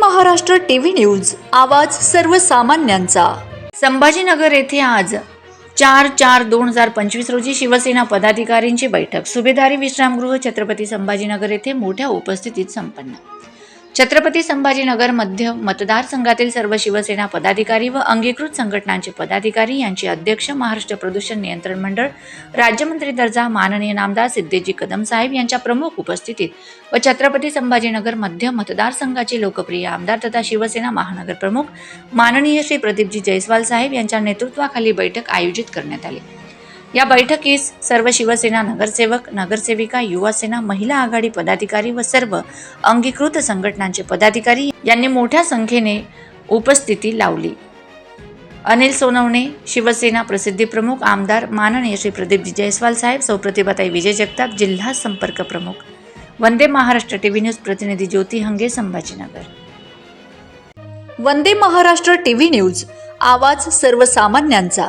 Maharashtra TV news आवाज सर्वसामान्यांचा. संभाजीनगर येथे आज चार चार दोन हजार पंचवीस रोजी शिवसेना पदाधिकाऱ्यांची बैठक. सुभेदारी विश्रामगृह छत्रपती संभाजीनगर येथे मोठ्या उपस्थितीत संपन्न. छत्रपती संभाजीनगर मध्य मतदारसंघातील सर्व शिवसेना पदाधिकारी व अंगीकृत संघटनांचे पदाधिकारी यांचे अध्यक्ष महाराष्ट्र प्रदूषण नियंत्रण मंडळ राज्यमंत्री दर्जा माननीय नामदार सिद्धेजी कदम साहेब यांच्या प्रमुख उपस्थितीत व छत्रपती संभाजीनगर मध्य मतदारसंघाचे लोकप्रिय आमदार तथा शिवसेना महानगर प्रमुख माननीय श्री प्रदीपजी जयस्वाल साहेब यांच्या नेतृत्वाखाली बैठक आयोजित करण्यात आली. या बैठकीस सर्व शिवसेना नगरसेवक नगरसेविका युवासेना महिला आघाडी पदाधिकारी व सर्व अंगीकृत संघटनांचे पदाधिकारी यांनी मोठ्या संख्येने उपस्थिती लावली. अनिल सोनवणे शिवसेना प्रसिद्धी प्रमुख आमदार माननीय श्री प्रदीपजी जयस्वाल साहेब सौप्रतिभाताई विजय जगताप जिल्हा संपर्क प्रमुख. वंदे महाराष्ट्र टीव्ही न्यूज प्रतिनिधी ज्योती हंगे संभाजीनगर. वंदे महाराष्ट्र टीव्ही न्यूज आवाज सर्वसामान्यांचा.